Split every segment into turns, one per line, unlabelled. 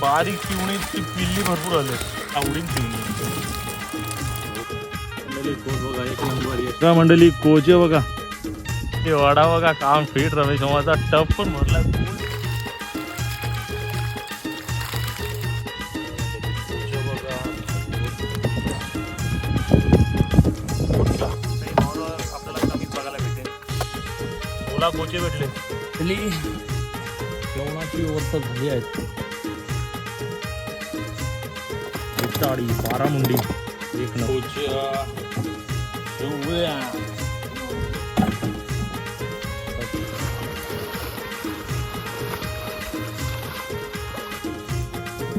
बारीक चिवणीची पिल्ली भरपूर आले आवडीन चिवणी का मंडळी कोचे बघा. ते वडा बघा काम फिट रमेश मामाचा टप पण भरला. आपल्याला बघायला भेटेल. ओला कोचे भेटले.
जेवणाची व्यवस्था झाली आहे.
टाळी बारामुंडी. एक नंबर.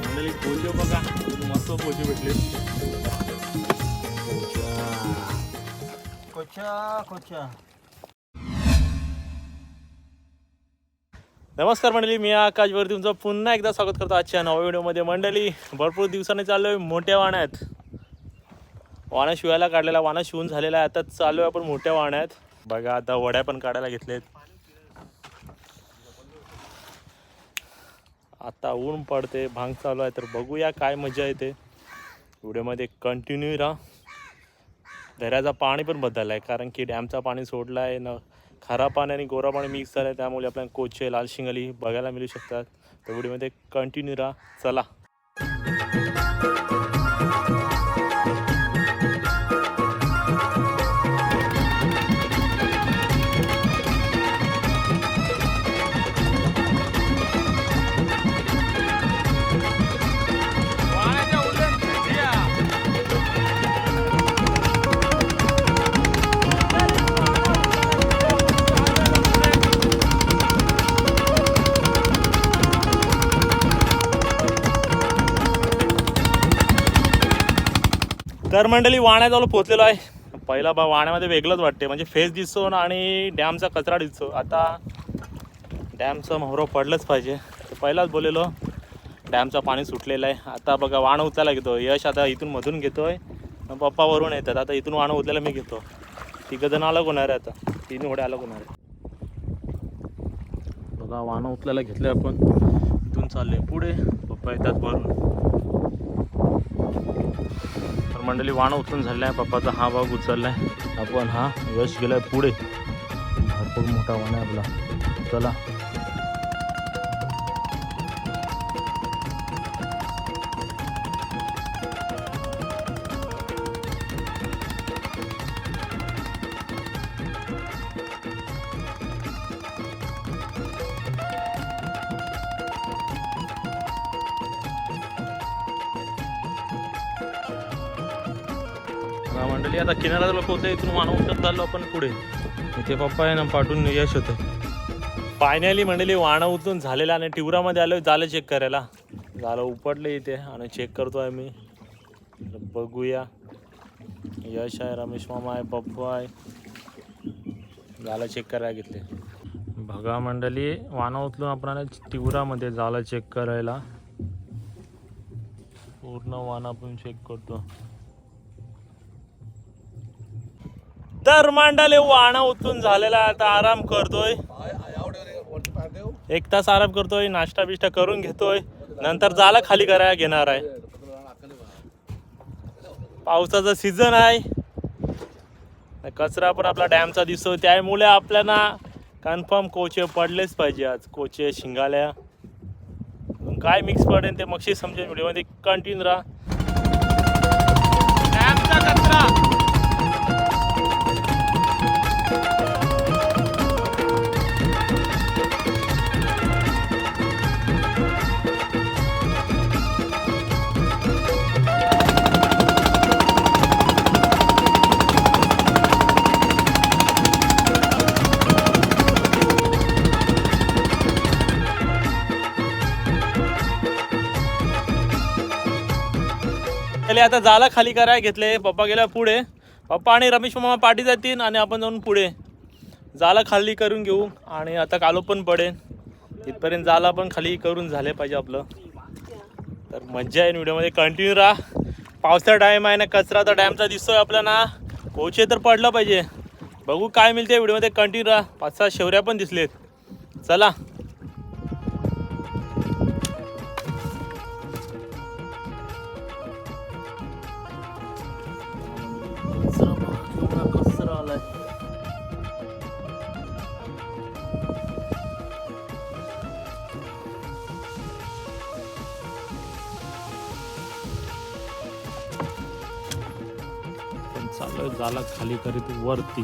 मंडळी कोचे बघा. मस्त कोचे भेटले.
कोचा कोचा.
नमस्कार मंडळी मी आकाशवरती तुमचं पुन्हा एकदा स्वागत करतो आजच्या नव्या व्हिडिओमध्ये. मंडळी भरपूर दिवसांनी चाललो आहे मोठ्या वाण्यात वाणा शिवायला काढलेला वाणा शिवून झालेला आहे. आता चालू आहे आपण मोठ्या वाण्यात बघा आता वड्या पण काढायला घेतलेत. आता ऊन पडते भांग चालू आहे तर बघूया काय मजा येते. व्हिडिओमध्ये कंटिन्यू राहा. दऱ्याचं पाणी पण बदललं आहे कारण की डॅमचं पाणी सोडला आहे न खारा पाणी आणि गोरा पाणी मिक्स झालं आहे त्यामुळे आपल्याला कोचे लाल शिंगली बघायला मिळू शकतात. तर व्हिडिओमध्ये कंटिन्यू राहा. चला. तर मंडळी वाण्याजवळ पोहोचलेलो आहे. पहिला बा वाण्यामध्ये वेगळंच वाटते म्हणजे फेस दिसतो ना आणि डॅमचा कचरा दिसतो. आता डॅमचं मोहरं पडलंच पाहिजे. पहिलाच बोलेलो डॅमचं पाणी सुटलेलं आहे. आता बघा वाणं उचलायला घेतो यश आता इथून मधून घेतो आहे पप्पा वरून येतात. आता इथून वाणं उचलायला मी घेतो. तिघं जण अलग होणार आहे आता. तीन होडे अलग होणार आहे बघा वाणं उचलायला घेतलं आपण. इथून चालले पुढे. पप्पा येतात वरून. मंडळी वाण उचलून झालेला आहे पप्पाचा हा भाग उचललाय. आपण हा यश गेलाय पुढे. भरपूर मोठा वाण आहे आपला. चला. आता किनाऱ्याला लोक होते इथून उचलत चाललो आपण पुढे. इथे पप्पा आहे ना पाठवून यश होतं. फायनली मंडळी वाणं उचलून झालेलं आणि टिवरामध्ये आलो झालं चेक करायला. झालं उपटलं इथे आणि चेक करतो आहे मी बघूया. यश आहे रमेश मामा आहे पप्पू आहे. झालं चेक करायला घेतले बघा मंडळी वाणं उचलून आपण तिवरामध्ये झालं चेक करायला. पूर्ण वाण आपण चेक करतो. तर मांडाले वाणा उचलून झालेला आहे. आता आराम करतोय. एक तास आराम करतोय नाश्ता बिष्टा करून घेतोय. नंतर जाला खाली करायला घेणार आहे. पावसाचा सीझन आहे. कचरा पण आपला डॅमचा दिसतोय. त्यामुळे आपल्याला कन्फर्म कोचे पडलेच पाहिजे आज. कोचे शिंगाल्या. काय मिक्स पडेल ते मक्षी समजेल. व्हिडिओमध्ये कंटिन्यू राहा. डॅमचा कचरा. त्याला आता जाला खाली कराय घेतले पप्पा गेल्या पुढे. पप्पा आणि रमेश मामा पाठी जातील आणि आपण जाऊन पुढे. जाला खाली करून घेऊ आणि आता कालो पण पडेल. इथपर्यंत जाला पण खाली करून झाले पाहिजे आपलं. तर मज्जा आहे व्हिडिओमध्ये. कंटिन्यू राहा. पावसाचा टाईम आहे ना कचरा तर डॅमचा दिसतोय आपला ना कोचे तर पडलं पाहिजे. बघू काय मिळते व्हिडिओमध्ये. कंटिन्यू राहा. पाच सहा शेवऱ्या पण दिसलेत. चला. चालू झाला खाली करीत वरती.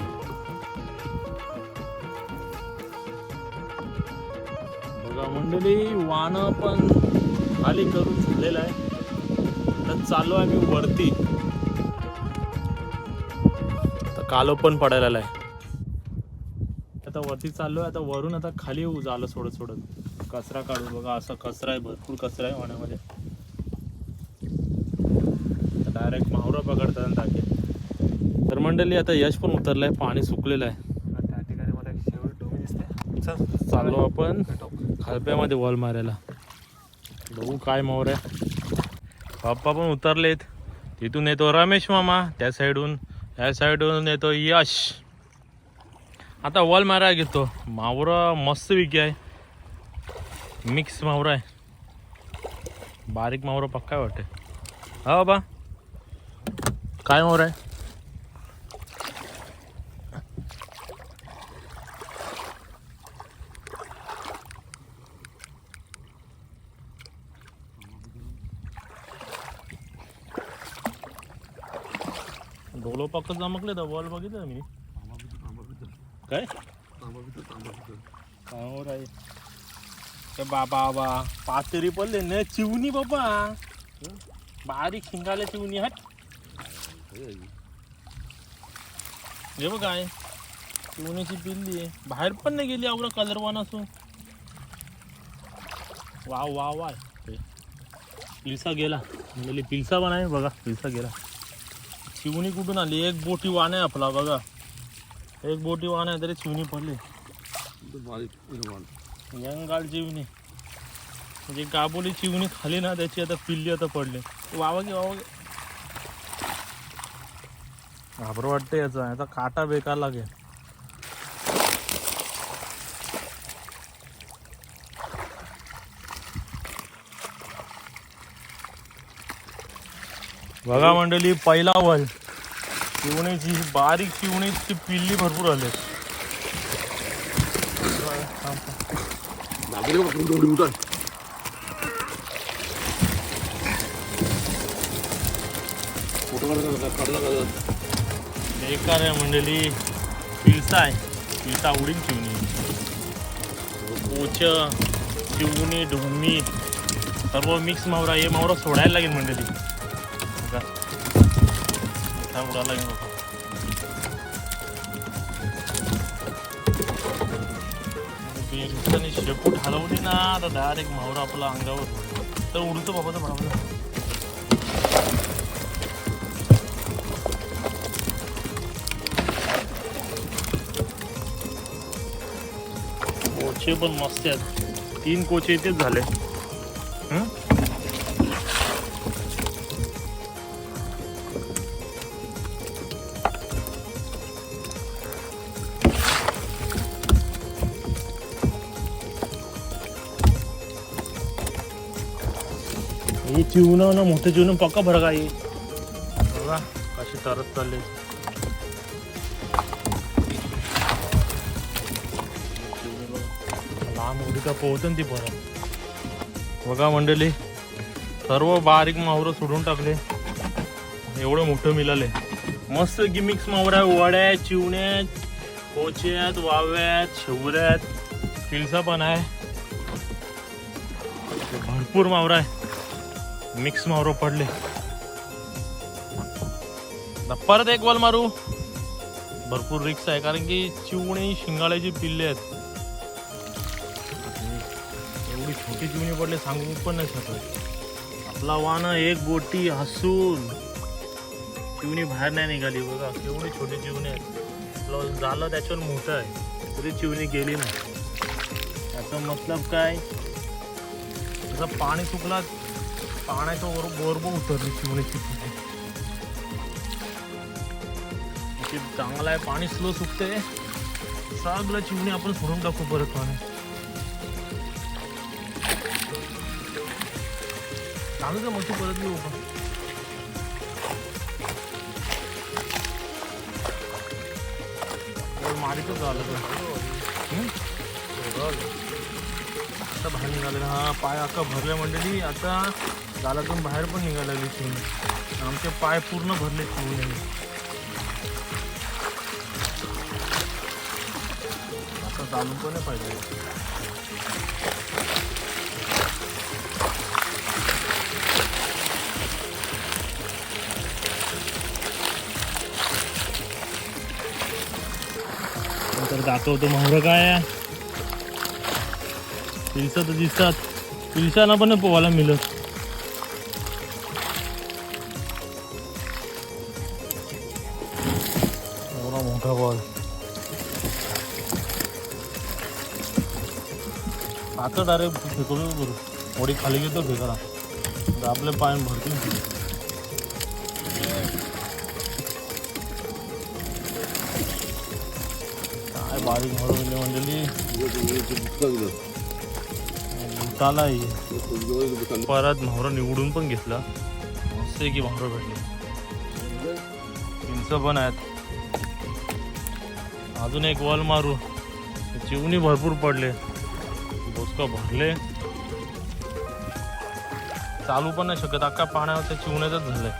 बघा मंडळी वाण पण खाली करून झालेलं आहे. तर चालू आहे मी वरती. तर कालो पण पडायला आहे वरती चाललो आहे आता वरून आता खाली येऊ झालं सोडत सोडत. कचरा काढू बघा असा कचरा आहे भरपूर कचरा आहे वाण्यामध्ये डायरेक्ट माहुरा पकडतात टाके. तर मंडळी आता यश पण उतरलंय पाणी सुकलेलं आहे.
त्या ठिकाणी मला एक शेवट डोमी दिसते चल.
चाललो आपण खालप्यामध्ये वॉल मारायला. बघू काय मावर आहे. पप्पा पण उतरलेत. तिथून येतो रमेश मामा त्या साईडून या साईडून येतो यश. आता वॉल मारा घेतो. मावरा मस्त विकी आहे. मिक्स मावरा आहे. बारीक मावरा पक्का वाटते हा बाबा. काय मावरा आहे? डोलो पक्क चमकले तर वॉल बघितलं मी काय? कामावर ते बाबा बा पातरी पडले न चिवणी बाबा. बारीक शिंगाला चिवणी हट. हे बघ काय चिवणीची पिल्ली बाहेर पण नाही गेली आवडा कलर असो. असून वा वा वा पिलसा गेला. म्हणजे पिलसा पण आहे बघा पिलसा गेला. चिवणी कुठून आली? एक बोटी वाण आहे आपला बघा. एक बोटी वाण आहे तरी चिवणी पडली. यंगाळ चिवणी म्हणजे गाबोली चिवणी खाली ना त्याची आता पिल्ली आता पडली. वावा गे वावा घाबर वाटते याचा. याचा काटा बेकार लागेल. बघा मंडळी पहिला वल. चिवणीची बारीक चिवणीची पिल्ली भरपूर आले बेकार आहे मंडळी. पिलसा आहे. पिलसा उडीन चिवणी. पोच चिवणी ढोमी सर्व मिक्स मावरा हे मावरा सोडायला लागेल मंडळी. उडायला लागेल बाबा बेलच्याने शेपूट हलवली ना आता डायरेक्ट मावरा आपला अंगावर. तर उडतो बाबा तर बरोबर कोचे पण मस्त आहेत. तीन कोचे इथेच झाले. हं? हे चिवणं ना मोठे चिवणं पक्का फरक आहे. बघा कशी तरत चालले. लांब उडी का पोहतो ती परत बघा मंडळी सर्व बारीक मावरं सोडून टाकले. एवढं मोठं मिळाले मस्त गिमिक्स मावऱ्या वड्या चिवण्या कोच्यात वाव्यात शेवऱ्यात. पिलसा पण आहे. भरपूर मावरा आहे. मिक्स मारो पडले परत एक बॉल मारू। भरपूर रिक्स आहे कारण की चिवणी शिंगाळ्याची पिल्ले आहेत. एवढी छोटी चिवणी पडले सांगू पण नाही शकत. आपला वान एक बोटी हसून. चिवणी बाहेर नाही निघाली बघा केवढी छोटी चिवणी आहेत आपलं झालं त्याच्यावर मोठं आहे तरी चिवणी गेली नाही. याचा मतलब काय? जसं पाणी सुकला पाण्याच्या वर बरोबर उतरली चिवणीची पिल्ली चांगला आहे पाणी स्लो सुकते सगळं चिवणी आपण सोडून टाकू परत पाणी. चालू का मच्छी परत घेऊ आपण. मारितच झालं तर. आता बाहेर झाले हा पाय आता भरल्या मंडळी. आता गालातून बाहेर पण निघायला लागली चिमणी आमचे पाय पूर्ण भरले चिमण्याने आता चालून पण पाहिजे पाहिजे. जातो दाखवतो मोहरं काय पिलसा तर दिसतात पिलसाना पण पोवायला पोहायला मिळत डायरेक्ट फेकून करू. वडी खाली घेतो फेकायला. तर आपले पाय भरतील. काय बारीक म्हणून मंडळी. भूताला परत म्हावरं निवडून पण घेतला. मस्त आहे की म्हावरं भेटले. चिंच पण आहेत. अजून एक वॉल मारू. चिवणी भरपूर पडले. इतकं भरले. चालू पण नाही शकत. अख्खा पाण्यावर त्या चिवण्यातच झालंय.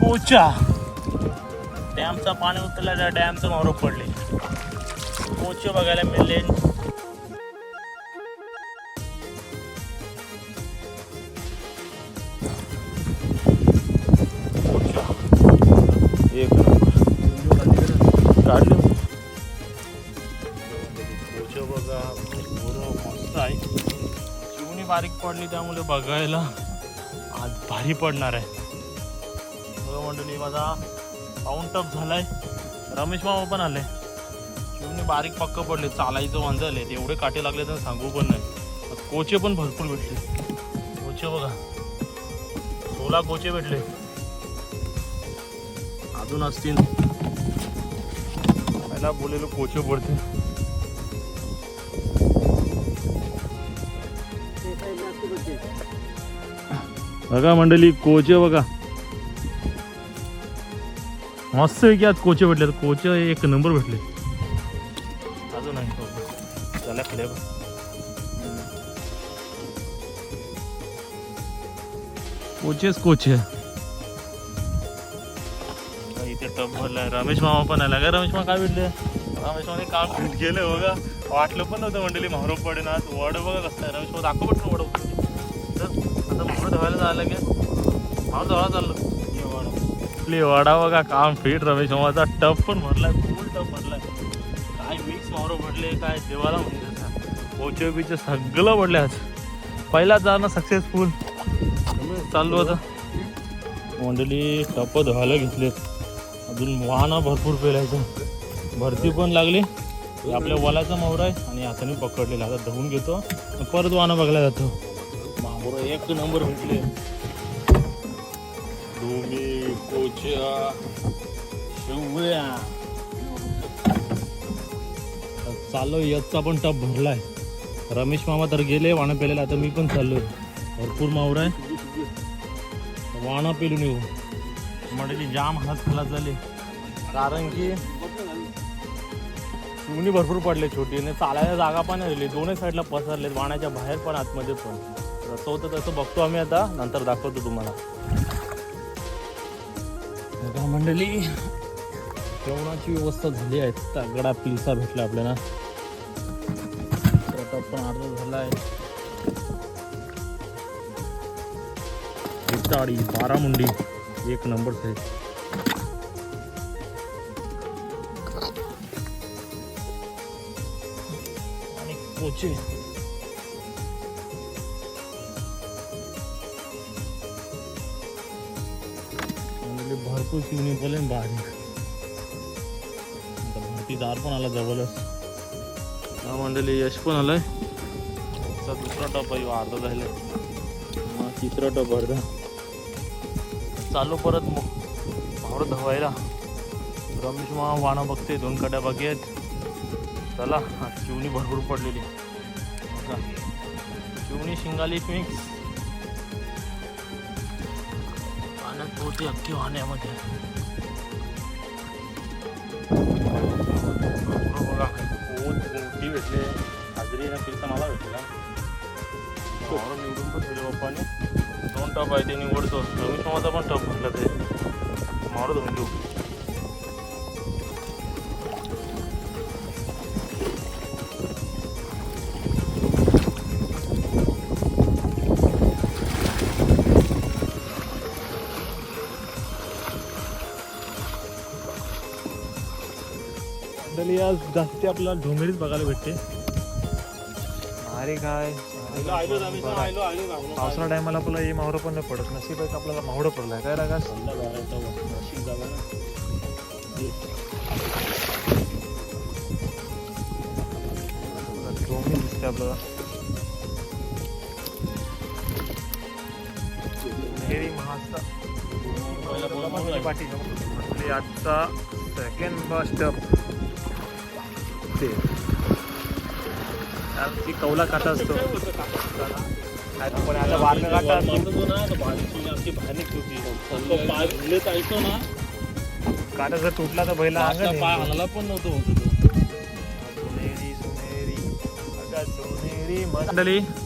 कोचा डॅमचा पाणी उतरला डॅमचं मारो पडले. कोचे बघायला मिळले. बारीक त्यामुळे बघायला आज भारी पडणार आहे. बघा मंडळी माझा पाऊन टप झालाय. रमेश मामा पण आले. शिवने बारीक पक्क पडले. चालायचं वांजले एवढे काटे लागले तर सांगू पण नाही. कोचे पण भरपूर भेटले. कोचे बघा. सोला कोचे भेटले. अजून असतील. पहिला बोलेलो कोचे पडते. बघा मंडळी कोचे बघा. मस्त आहे की आज कोचे भेटले कोचे एक नंबर भेटले. अजून त्याला खाली बघ. कोचेच कोचे. इथे टप भरलाय. रमेश मामा पण आला. का रमेश मामा काय भेटले? रमेश मामा काम भेट गेले बघा. वाटलं पण नव्हतं मंडळी महारो पडेन आज वड बघा कसं आहे. रमेश मामा दाखव पटकन वड. धुवायला जायला की महारो धवायला चाललो. ये आपली वडा बघा काम फिट रमेश मामाचा टप पण भरलाय फुल टप भरलाय. काय मिक्स मारो भरले काय देवाला म्हणजे ओचे बिचे सगळं भरले आज. पहिला जाणं सक्सेसफुल चाललो होतं मंडळी टप धुवायला घेतलेत. अजून वाहनं भरपूर पेलायचं. भरती पण लागली. आपल्या वलाचा मावरा आहे आणि हाताने पकडलेला आता धुवून घेतो. परत वाहनं बघायला जातो. एक नंबर भेटले धुमी कोच्या शेवया चाललो याचा पण टप भरलाय. रमेश मामा तर गेले वाणं पेलेला. आता मी पण चाललोय. भरपूर मावरा आहे. वाणं पेलून येऊ. म्हणजे जाम हात खलास झाले. कारण की चिमणी भरपूर पडले छोटी आणि चालायला जागा पण नाही दिली. दोन्ही साईडला पसरले वाण्याच्या बाहेर पण आतमध्ये पण. जसं होतं तसं बघतो आम्ही आता. नंतर दाखवतो तुम्हाला. बघा मंडळी जेवणाची व्यवस्था झाली आहे. तगडा पिलसा भेटला आपल्याला. आता पण अर्धा झाला आहे. टाळी बारा मुंडी. एक नंबर साईज. आणि कोचे शिवणी बोले भारी आता भरतीदार पण आला जवळच. हा मंडळी यश पण आलंय. दुसरा टप आहे अर्धा झाला. हा तिसरा टप अर्धा चालू परत मग. भावर धवायला. रमेश मा वाणा बघते दोन कड्या बाकी आहेत. चला शिवणी भरपूर पडलेली. शिवणी चिवणी शिंगाली मिक्स પોતે અક્યો આને મતે એટલે હાજરીના પૈસા મારા વેચેલા મારો નિવડું પણ થયેલો પપ્પાને ત્રણ ટપ આવી તે નિવડતો રમેશ માતા પણ ટપ ભરલા તે મારો ધંધો मंडळी आज जास्ती आपल्याला ढोंगरीच बघायला भेटते.
अरे काय? पावसाळा टायमाला आपल्याला हे मावरं पण नाही पडत. नशीब आहे आपल्याला मावडं पडलाय? काय लागा डोंगरी दिसते आपल्याला. पाठी. आपली आजचा सेकंड बस स्टॉप ते ती कौला काटा असतो. पण आता वारणं काटा असतो. काटा जर तुटला तर बैला.
हाणायला पण नव्हतं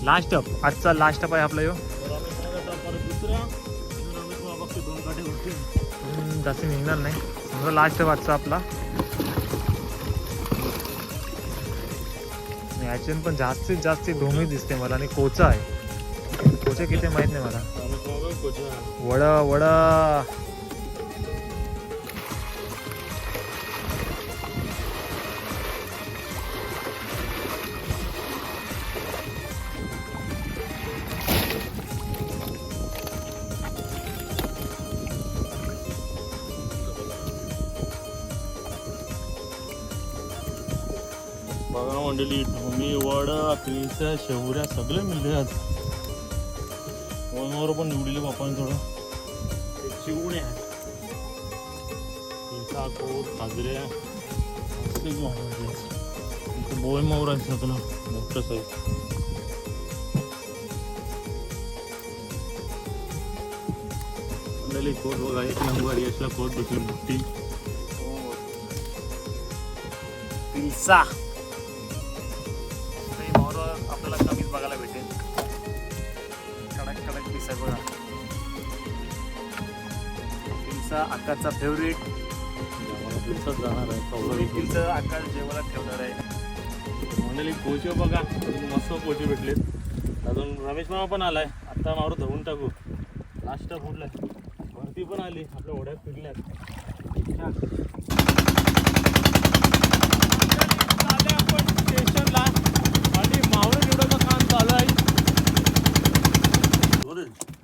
लास्ट स्टॉप आजचा लास्ट स्टॉप आहे आपला यो. जास्त निघणार नाही. समजा लास्ट स्टॉप आजचा आपला. आणि पण जास्तीत जास्त धोमी दिसते मला आणि कोचा आहे. कोचा किती माहीत नाही मला. वडा वडा.
बघा मंडळी ढोमी वडा पिळसा शेवऱ्या सगळे मिळले आज. वनवर पण निवडले बापाने थोडं. चिवण्या पिळसा कोट खाजऱ्या बोय मावर आहे तुला? मोठं साईज मंडळी कोट बघा एक नंबर यशला कोट भेटली मोठी
हो. पिल्सा. पिल्सा आकाशचा फेवरेट
जाणार आहे
आकाश जेवायला ठेवणार आहे.
मंडळी कोचे बघा मस्त कोचे भेटलेत. अजून रमेश मामा पण आलाय. आता मारू धुवून टाकू. लास्ट फुटलाय भरती पण आली. आपल्या ओढ्यात पिडल्यात आले आपण स्टेशनला आणि मावळं निवडायचं काम चालू आहे.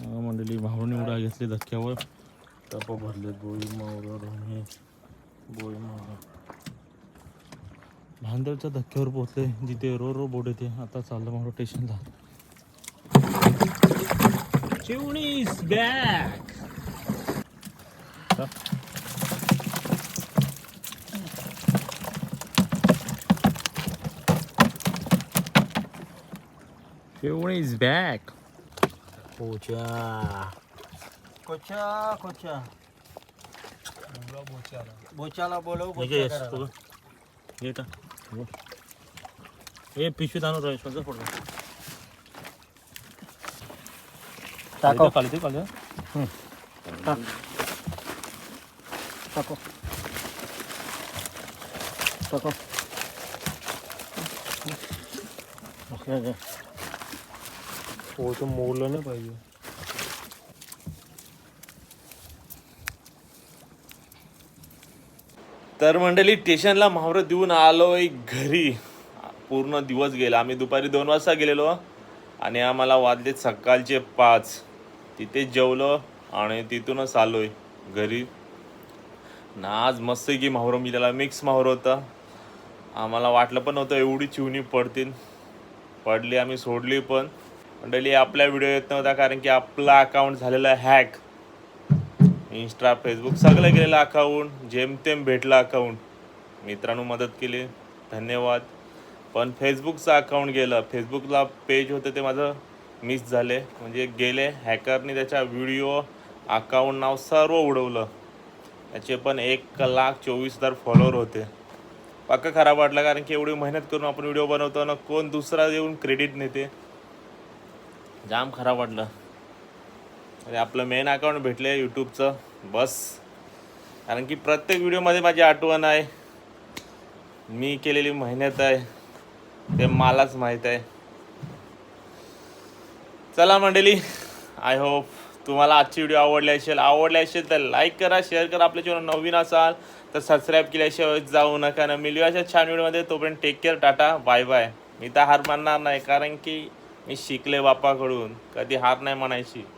हा, मंडळी मावळं निवडा घेतले धक्क्यावर. टप भरले बोई मावळं रोणे बोई मावळं भांदरच्या धक्क्यावर पोहोचले जिथे रो रो बोट येते. आता चाललं मला स्टेशनला चिवणीस बॅक चिवणीस बॅक पोचा
कोचा कोचा बोचाला बोलव
हे. हो. हे पिशवीत आणून रमेश माझं फोडलं.
टाको.
खाली ते खाली
टाको टाको
तो मोडलं नाही पाहिजे.
तर मंडळी स्टेशनला म्हावरं देऊन आलो एक घरी. पूर्ण दिवस गेला. आम्ही दुपारी दोन वाजता गेलेलो. आणि आम्हाला वाजले सकाळचे पाच. तिथे जेवलो आणि तिथूनच आलोय घरी. ना आज मस्त की माहुरं मी त्याला मिक्स म्हावरं होतं. आम्हाला वाटलं पण नव्हतं एवढी चिवणी पडतील. पडली आम्ही सोडली पण. मंडळी आपल्या व्हिडिओ येत नव्हता कारण की आपला अकाउंट झालेला हॅक इंस्टा फेसबुक सगळं गेलेलं अकाउंट जेमतेम भेटलं अकाउंट मित्रांनो मदत केली. धन्यवाद. पण फेसबुकचं अकाउंट गेलं. फेसबुकला पेज होतं ते माझं मिस झाले. म्हणजे गेले हॅकरने त्याच्या व्हिडिओ अकाउंट नाव सर्व उडवलं. त्याचे पण एक लाख चोवीस हजार फॉलोअर होते.
पक्का खराब वाटला कारण की एवढी मेहनत करून आपण व्हिडिओ बनवतो ना कोण दुसरा येऊन क्रेडिट नेते? जाम खराब वाटलं. अरे आपलं मेन अकाउंट आहे यूट्यूबचं बस. कारण की प्रत्येक व्हिडिओमध्ये माझी आठवण आहे. मी केलेली मेहनत आहे. ते मलाच माहीत आहे. चला मंडळी आय होप तुम्हाला आजची व्हिडिओ आवडली असेल. आवडली असेल तर लाईक करा शेअर करा. आपल्या चॅनल नवीन असाल तर सबस्क्राईब केल्याशिवाय जाऊ नका ना. मिळू अशा छान व्हिडिओमध्ये तोपर्यंत take care tata. Bye bye मी तर हार मानणार नाही. कारण की मी शिकले बापाकडून. कधी हार नाही म्हणायची.